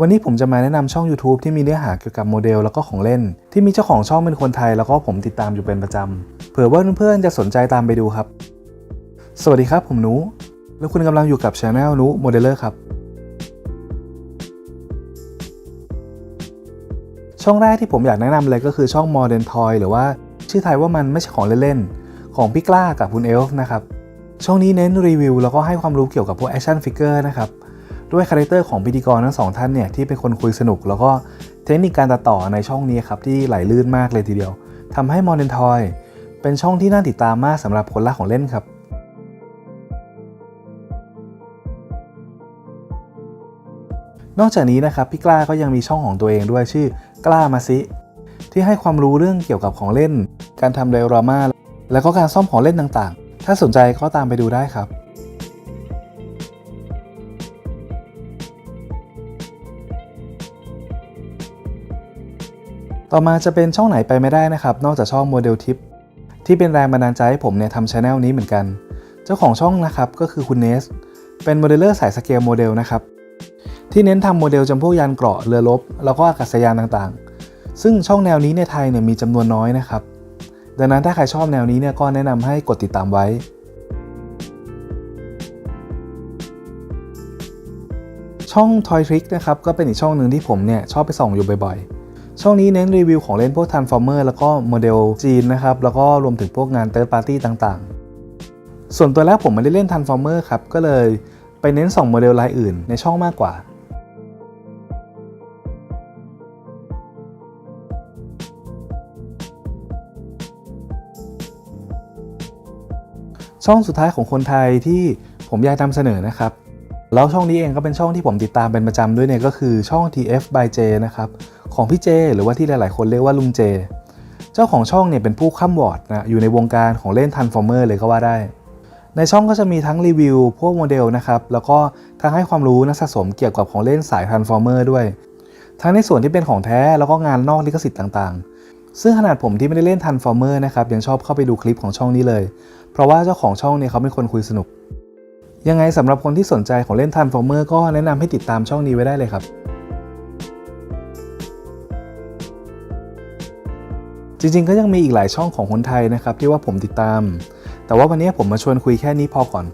วันนี้ผมจะมาแนะนำช่อง YouTube ที่มีเนื้อหาเกี่ยวกับโมเดลแล้วก็ของเล่น ที่มีเจ้าของช่องเป็นคนไทยแล้วก็ผมติดตามอยู่เป็นประจำเผื่อว่าเพื่อนๆจะสนใจตามไปดูครับ สวัสดีครับผมนุแล้วคุณกำลังอยู่กับช anel นุโมเดลเลอร์ครับช่องแรกที่ผมอยากแนะนำเลยก็คือช่อง Modern Toy หรือว่าชื่อไทยว่ามันไม่ใช่ของเล่นๆของพี่กล้ากับคุณเอลฟ์นะครับช่องนี้เน้นรีวิวแล้วก็ให้ความรู้เกี่ยวกับพวกแอคชั่นฟิกเกอร์นะครับ ด้วยคาแรคเตอร์ของพิธีกรทั้งสองท่านเนี่ยที่เป็นคนคุยสนุก แล้วก็เทคนิคการตัดต่อในช่องนี้ครับที่ไหลลื่นมากเลยทีเดียวทำให้ Modern Toy เป็นช่องที่น่าติดตามมากสำหรับคนรักของเล่นครับนอกจากนี้นะครับพี่กล้าก็ยังมีช่องของตัวเองด้วยชื่อกล้ามาซิที่ให้ความรู้เรื่องเกี่ยวกับของเล่น การทำไดโอรามาแล้วก็การซ่อมของเล่นต่างๆ ถ้าสนใจก็ตามไปดูได้ครับ ต่อมาจะเป็นช่องไหนไปไม่ได้นะครับ นอกจากช่องโมเดลทิปที่เป็นแรงบันดาลใจให้ผมเนี่ยทำช anel นี้เหมือนกัน เจ้าของช่องนะครับก็คือคุณเนส เป็นโมเดลเลอร์สายสเกลโมเดลนะครับ ที่เน้นทำโมเดลจำพวกยานเกราะเรือรบแล้วก็อากาศยานต่างๆ ซึ่งช่องแนวนี้ในไทยเนี่ยมีจำนวนน้อยนะครับ ดังนั้นถ้าใครชอบแนวนี้เนี่ยก็แนะนำให้กดติดตามไว้ช่อง Toy Trick นะครับก็เป็นอีกช่องหนึ่งที่ผมเนี่ยชอบไปส่องอยู่บ่อยๆ ช่องนี้เน้นรีวิวของเล่นพวก Transformer แล้วก็โมเดลจีนนะครับ แล้วก็รวมถึงพวกงาน Third Party ต่างๆ ส่วนตัวแรกผมไม่ได้เล่น Transformer ครับ ก็เลยไปเน้นสองโมเดลรายอื่นในช่องมากกว่าช่องสุดท้ายของคนไทยที่ผมอยากนำเสนอนะครับ แล้วช่องนี้เองก็เป็นช่องที่ผมติดตามเป็นประจำด้วยเนี่ยก็คือช่อง TF by J นะครับของพี่เจ หรือว่าที่หลาย ๆ คนเรียกว่าลุงเจ เจ้าของช่องเนี่ยเป็นผู้ข้ามวอร์ดนะอยู่ในวงการของเล่น Transformer เลยก็ว่าได้ ในช่องก็จะมีทั้งรีวิวพวกโมเดลนะครับแล้วก็ทั้งให้ความรู้นักสะสมเกี่ยวกับของเล่นสาย Transformer ด้วย ทั้งในส่วนที่เป็นของแท้แล้วก็งานนอกลิขสิทธิ์ต่างๆ ซึ่งขนาดผมที่ไม่ได้เล่น Transformer นะครับยังชอบเข้าไปดูคลิปของช่องนี้เลย เพราะว่าเจ้าของช่องเนี่ยเขาเป็นคนคุยสนุก ยังไงสำหรับคนที่สนใจของเล่น Transformer ก็แนะนำให้ติดตามช่องนี้ไว้ได้เลยครับ จริงๆ ก็ยังมีอีกหลายช่องของคนไทยนะครับที่ว่าผมติดตาม แต่ว่าวันนี้ผมมาชวนคุยแค่นี้พอก่อน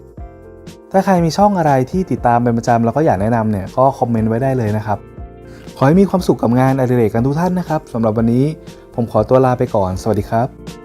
ถ้าใครมีช่องอะไรที่ติดตามเป็นประจำแล้วก็อยากแนะนำเนี่ยก็คอมเมนต์ไว้ได้เลยนะครับ ขอให้มีความสุขกับงานอดิเรกกันทุกท่านนะครับสำหรับวันนี้ผมขอตัวลาไปก่อน สวัสดีครับ